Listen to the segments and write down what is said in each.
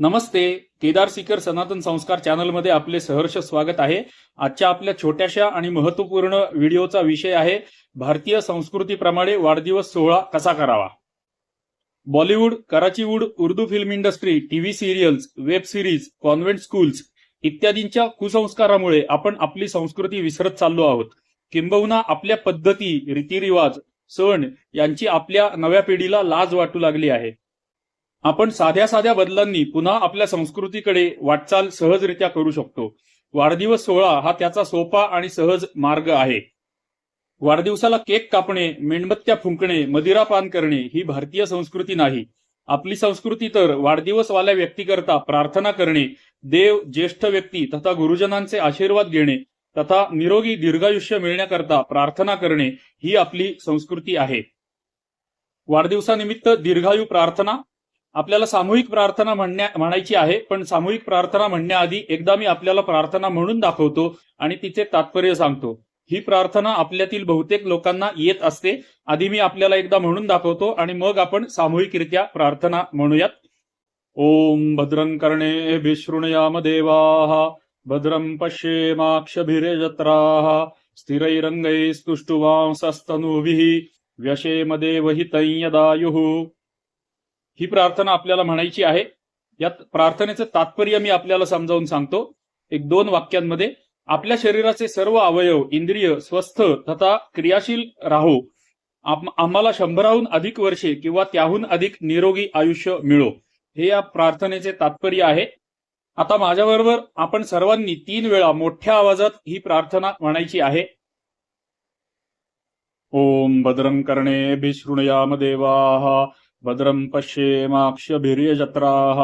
नमस्ते. केदार सीकर सनातन संस्कार चॅनलमध्ये आपले सहर्ष स्वागत आहे. आजच्या आपल्या छोट्याशा आणि महत्त्वपूर्ण व्हिडिओचा विषय आहे भारतीय संस्कृतीप्रमाणे वाढदिवस सोहळा कसा करावा? Bollywood कराचीवूड Urdu film industry TV serials web series convent schools इत्यादींच्या कुसंस्कारामुळे आपण आपली संस्कृती विसरत चाललो आहोत. किंबहुना आपल्या पद्धती रीतिरिवाज सण यांची आपल्या नव्या पिढीला लाज वाटू लागली आहे. आपण साध्या साध्या बदलांनी पुन्हा आपल्या संस्कृतीकडे वाटचाल सहजरित्या करू शकतो. वाढदिवस सोहळा हा त्याचा सोपा आणि सहज मार्ग आहे. वाढदिवसाला केक कापणे मेणबत्त्या फुंकणे मदिरा पान करणे ही भारतीय संस्कृती नाही. आपली संस्कृती तर वाढदिवसवाल्या व्यक्तीकरता प्रार्थना करणे देव ज्येष्ठ व्यक्ती तथा गुरुजनांचे आशीर्वाद घेणे तथा निरोगी दीर्घायुष्य मिळण्याकरता प्रार्थना करणे ही आपली संस्कृती आहे. वाढदिवसानिमित्त दीर्घायू प्रार्थना आपल्याला सामूहिक प्रार्थना म्हणण्या म्हणायची आहे पण सामूहिक प्रार्थना म्हणण्याआधी एकदा मी आपल्याला प्रार्थना म्हणून दाखवतो आणि तिचे तात्पर्य सांगतो. ही प्रार्थना आपल्यातील बहुतेक लोकांना येत असते. आधी मी आपल्याला एकदा म्हणून दाखवतो आणि मग आपण सामूहिकरित्या प्रार्थना म्हणूयात. ओम भद्रं कर्णे विशृणयाम देवाहा भद्रं पश्येमाक्षभिरेजत्राः स्थिरैरङ्गैस्तुष्टुवांसस्तनूभिः व्यशेमदेवहितं यदायुः ही प्रार्थना आपल्याला म्हणायची आहे. यात प्रार्थनेचं तात्पर्य मी आपल्याला समजावून सांगतो. एक दोन वाक्यांमध्ये आपल्या शरीराचे सर्व अवयव इंद्रिय स्वस्थ तथा क्रियाशील राहो. आम्हाला शंभराहून अधिक वर्षे किंवा त्याहून अधिक निरोगी आयुष्य मिळो. हे या प्रार्थनेचे तात्पर्य आहे. आता माझ्याबरोबर आपण सर्वांनी तीन वेळा मोठ्या आवाजात ही प्रार्थना म्हणायची आहे. ओम भद्रं कर्णे विशृणयाम देवा. भद्रम् पश्येमाक्षभिर्यजत्राः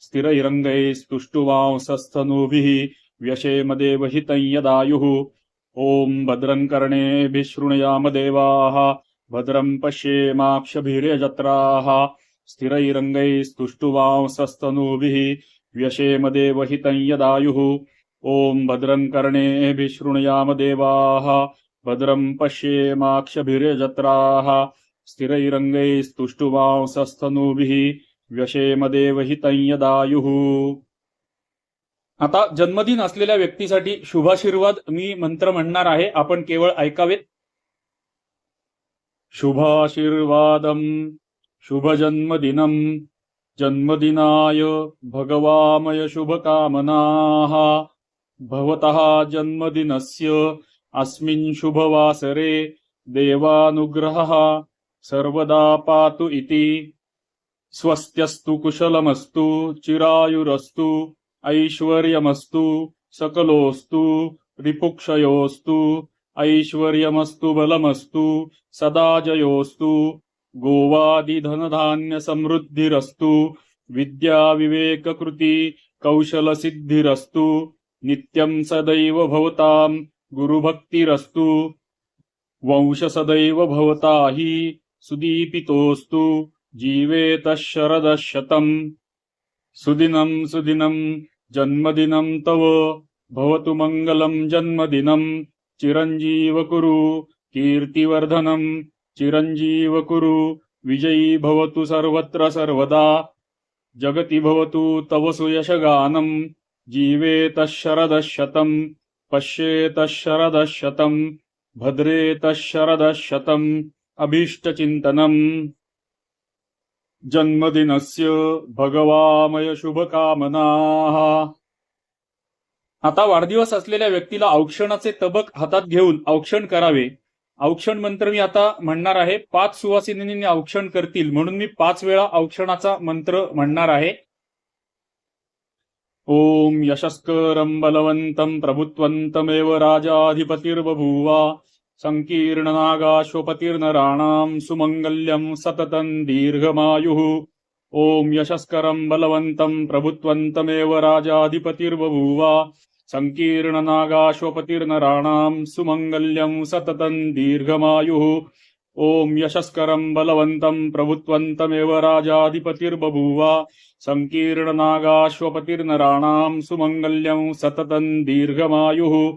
स्थिरैरङ्गैस्तुष्टुवांसस्तनूभिः व्यशेमदेवहितञ यदायुः। ॐ भद्रम् भद्रङ्कर्णेऽभिशृणयामदेवाः भद्रम् पश्येमाक्षभिर्यजत्राः स्थिरैरङ्गैस्तुष्टुवांसस्तनूभिः व्यशेमदेवहितञ यदायुः। ॐ भद्रम् कर्णेभिः भद्रङ्कर्णेऽभिशृणयामदेवाः भद्रम् पश्येमाक्षभिर्यजत्राः स्थिरैरङ्गैस्तुष्टुवांसस्तनूभिः व्यशेमदेवहितं यदायुः आता जन्मदिन असलेल्या व्यक्तीसाठी शुभाशीर्वाद मी मंत्र म्हणणार आहे. आपण केवळ ऐकावेत शुभाशीर्वादम शुभजन्मदिनम जन्मदिनाय भगवामय शुभकामना। भवतः जन्मदिनस्य अस्मिन् शुभवासरे देवानुग्रहः। सर्वदा पातु इति। स्वस्त्यस्तु कुशलमस्तु चिरायुरस्तु ऐश्वर्यमस्तु सकलोस्तु रिपुक्षयोस्तु ऐश्वर्यमस्तु बलमस्तु सदाजयोस्तु गोवादिधनधान्यसमृद्धिरस्तु गोवादिधनधान्य कौशलसिद्धिरस्तु नित्यं सदैव भवतां गुरुभक्तिरस्तु वंश सदैव भवता हि। सुदीपितोस्तु जीवेतः शरदः शतम्। सुदिनं सुदिनं जन्मदिनं तव। भवतु मङ्गलं जन्मदिनं। चिरञ्जीव कुरु कीर्तिवर्धनं। चिरञ्जीव कुरु विजयी भवतु सर्वत्र सर्वदा। जगति भवतु तव सुयशगानं। जीवेतः शरदः शतं पश्येतः शरदः शतं भद्रेतः शरदः शतम् अभीष्टचिन्तनम्। जन्मदिनस्य भगवामय शुभकामनाः। आता वाढदिवस असलेल्या व्यक्तीला औक्षणाचे तबक हातात घेऊन औक्षण करावे. औक्षण मंत्र मी आता म्हणणार आहे पाच सुवासिनींनी औक्षण करतील म्हणून मी पाच वेळा औक्षणाचा मंत्र म्हणणार आहे. ओम यशस्करं बलवन्तं प्रभुत्वंतमेव राजाधिपतिर्बभूवा। सङ्कीर्णनागाश्वपतिर्नराणां सुमङ्गल्यं सततं दीर्घमायुः। ॐ यशस्करं बलवन्तं प्रभुत्वन्तमेव राजाधिपतिर्बभूवा। सङ्कीर्णनागाश्वपतिर्नराणां सुमङ्गल्यं सततं दीर्घमायुः। ॐ यशस्करं बलवन्तं प्रभुत्वन्तमेव राजाधिपतिर्बभूवा। सङ्कीर्णनागाश्वपतिर्नराणां सुमङ्गल्यं सततं दीर्घमायुः।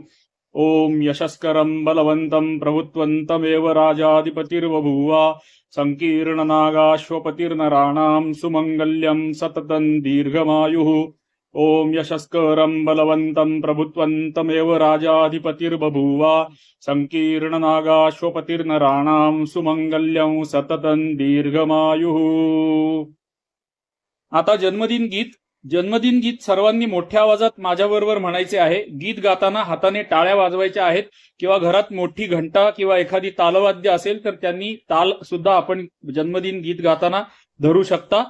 ओम यशस्करं बलवन्तं प्रभुत्वन्तमेव राजाधिपतिर्बभूव सङ्कीर्णनागाश्वपतिर्नराणां सुमङ्गल्यं सततं दीर्घमायुः। ओम यशस्करं बलवन्तं प्रभुत्वन्तमेव राजाधिपतिर्बभूव सङ्कीर्णनागाश्वपतिर्नराणां सुमङ्गल्यं सततं दीर्घमायुः। आता जन्मदिन गीत जन्मदिन गीत सर्वांनी मोठ्या आवाजात माझ्याबरोबर म्हणायचे आहे. गीत गाताना हाताने टाळ्या वाजवायच्या आहेत. किंवा घरात मोठी घंटा किंवा एखादी तालवाद्य असेल तर त्यांनी ताल सुद्धा आपण जन्मदिन गीत गाताना धरू शकता.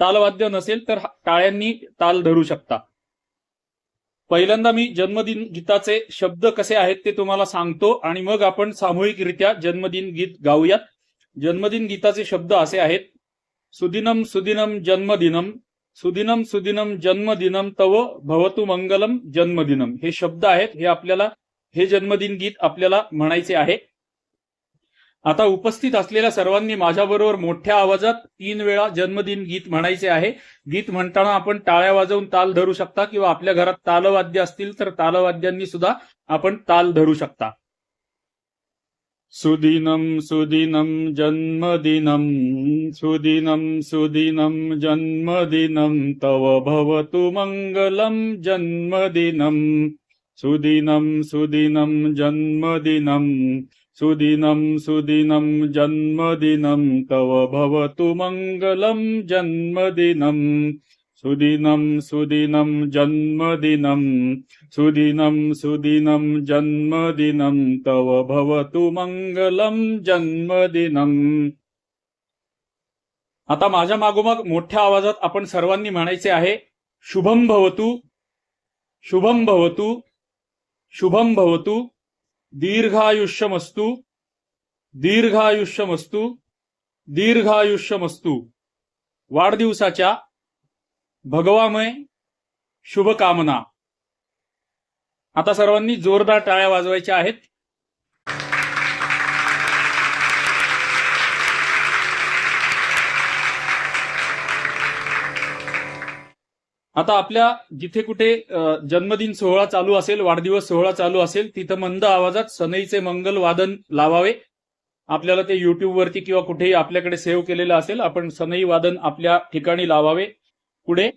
तालवाद्य नसेल तर टाळ्यांनी ताल धरू शकता. पहिल्यांदा मी जन्मदिन गीताचे शब्द कसे आहेत ते तुम्हाला सांगतो आणि मग आपण सामूहिकरित्या जन्मदिन गीत गाऊयात. जन्मदिन गीताचे शब्द असे आहेत. सुदिनम सुदिनम जन्मदिनम. सुदिनम सुदिनम जन्मदिनम तव भवतु मंगलम जन्मदिनम हे शब्द आहेत हे आपल्याला हे जन्मदिन गीत आपल्याला म्हणायचे आहे. आता उपस्थित असलेल्या सर्वांनी माझ्याबरोबर मोठ्या आवाजात तीन वेळा जन्मदिन गीत म्हणायचे आहे. गीत म्हणताना आपण टाळ्या वाजवून ताल धरू शकता किंवा आपल्या घरात तालवाद्य असतील तर तालवाद्यांनी सुद्धा आपण ताल धरू शकता. सुदिनं सुदिनं जन्मदिनं सुदिनं सुदिनं जन्मदिनं तव भवतु मङ्गलं जन्मदिनं। सुदिनं सुदिनं जन्मदिनं सुदिनं सुदिनं जन्मदिनं तव भवतु मङ्गलं जन्मदिनं सुदिनं सुदिनं जन्मदिनं सुदिनं सुदिनं जन्मदिनं तव भवतु मंगलम जन्मदिनम आता माझ्या मागोमाग मोठ्या आवाजात आपण सर्वांनी म्हणायचे आहे शुभम भवतु शुभम भवतु शुभम भवतु दीर्घायुष्यमस्तु दीर्घायुष्यमस्तु दीर्घायुष्यमस्तु. वाढदिवसाच्या भगवामय शुभकामना. आता सर्वांनी जोरदार टाळ्या वाजवायच्या आहेत. आता आपल्या जिथे कुठे जन्मदिन सोहळा चालू असेल वाढदिवस सोहळा चालू असेल तिथं मंद आवाजात सनईचे मंगल वादन लावावे. आपल्याला ते युट्यूबवरती किंवा कुठेही आपल्याकडे सेव्ह केलेलं असेल आपण सनई वादन आपल्या ठिकाणी लावावे. पुढे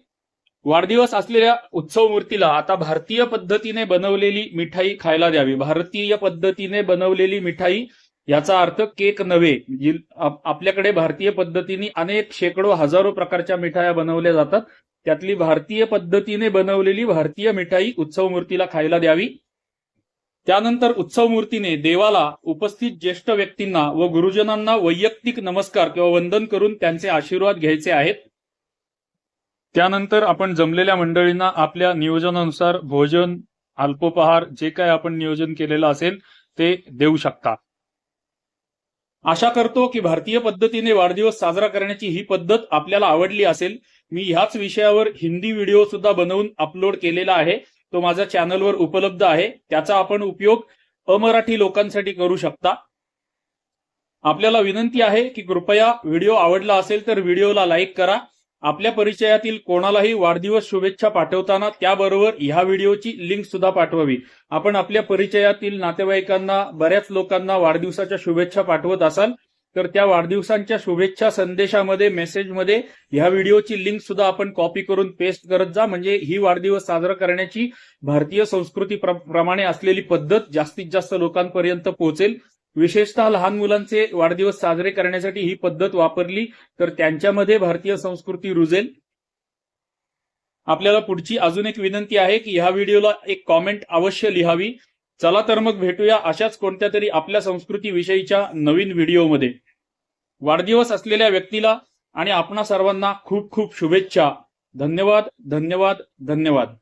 वाढदिवस असलेल्या उत्सव मूर्तीला आता भारतीय पद्धतीने बनवलेली मिठाई खायला द्यावी. भारतीय पद्धतीने बनवलेली मिठाई याचा अर्थ केक नव्हे. आपल्याकडे भारतीय पद्धतीने अनेक शेकडो हजारो प्रकारच्या मिठाया बनवल्या जातात. त्यातली भारतीय पद्धतीने बनवलेली भारतीय मिठाई उत्सव मूर्तीला खायला द्यावी. त्यानंतर उत्सव मूर्तीने देवाला उपस्थित ज्येष्ठ व्यक्तींना व गुरुजनांना वैयक्तिक नमस्कार किंवा वंदन करून त्यांचे आशीर्वाद घ्यायचे आहेत. त्यानंतर आपण जमलेल्या मंडळींना आपल्या नियोजनानुसार भोजन अल्पोपहार जे काय आपण नियोजन केलेलं असेल ते देऊ शकता. आशा करतो की भारतीय पद्धतीने वाढदिवस साजरा करण्याची ही पद्धत आपल्याला आवडली असेल. मी ह्याच विषयावर हिंदी व्हिडिओ सुद्धा बनवून अपलोड केलेला आहे. तो माझ्या चॅनलवर उपलब्ध आहे. त्याचा आपण उपयोग अमराठी लोकांसाठी करू शकता. आपल्याला विनंती आहे की कृपया व्हिडिओ आवडला असेल तर व्हिडिओला लाईक करा. आपल्या परिचयातील कोणालाही वाढदिवस शुभेच्छा पाठवताना त्याबरोबर ह्या व्हिडिओची लिंक सुद्धा पाठवावी. आपण आपल्या परिचयातील नातेवाईकांना बऱ्याच लोकांना वाढदिवसाच्या शुभेच्छा पाठवत असाल तर त्या वाढदिवसांच्या शुभेच्छा संदेशामध्ये मेसेजमध्ये ह्या व्हिडिओची लिंक सुद्धा आपण कॉपी करून पेस्ट करत जा. म्हणजे ही वाढदिवस साजरा करण्याची भारतीय संस्कृती प्र- प्रमाणे असलेली पद्धत जास्तीत जास्त लोकांपर्यंत पोहोचेल. विशेषतः लहान मुलांचे वाढदिवस साजरे करण्यासाठी ही पद्धत वापरली तर त्यांच्यामध्ये भारतीय संस्कृती रुजेल. आपल्याला पुढची अजून एक विनंती आहे की ह्या व्हिडिओला एक कॉमेंट अवश्य लिहावी. चला तर मग भेटूया अशाच कोणत्या तरी आपल्या संस्कृतीविषयीच्या नवीन व्हिडिओमध्ये. वाढदिवस असलेल्या व्यक्तीला आणि आपणा सर्वांना खूप खूप शुभेच्छा. धन्यवाद धन्यवाद धन्यवाद.